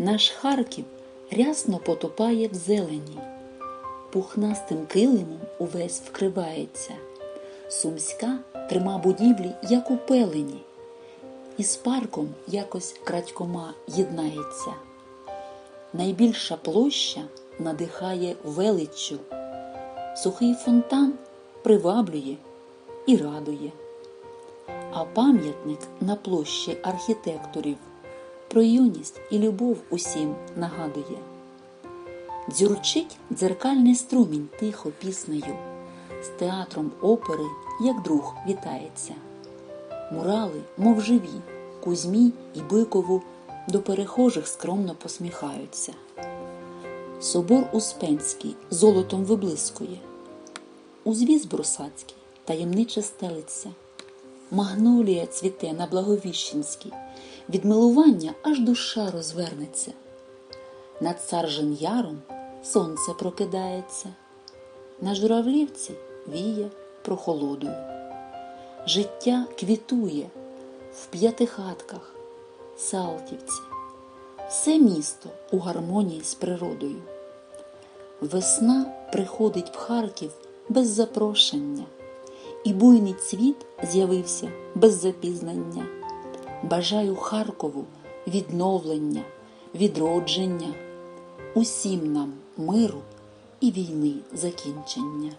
Наш Харків рясно потопає в зелені, пухнастим килимом увесь вкривається. Сумська трима будівлі, як у пелені, і з парком якось крадькома єднається. Найбільша площа надихає величчю, сухий фонтан приваблює і радує. А пам'ятник на площі архітекторів про юність і любов усім нагадує. Дзюрчить дзеркальний струмінь тихо піснею, з театром опери, як друг, вітається. Мурали, мов живі, Кузьмі і Бикову до перехожих скромно посміхаються. Собор Успенський золотом виблискує, узвіз Брусацький таємниче стелиться. Магнолія цвіте на Благовіщенській, від милування аж душа розвернеться. Над Саржин яром сонце прокидається, на журавлівці віє прохолодою. Життя квітує в п'ятихатках, Салтівці, все місто у гармонії з природою. Весна приходить в Харків без запрошення, і буйний цвіт з'явився без запізнання. Бажаю Харкову відновлення, відродження, усім нам миру і війни закінчення.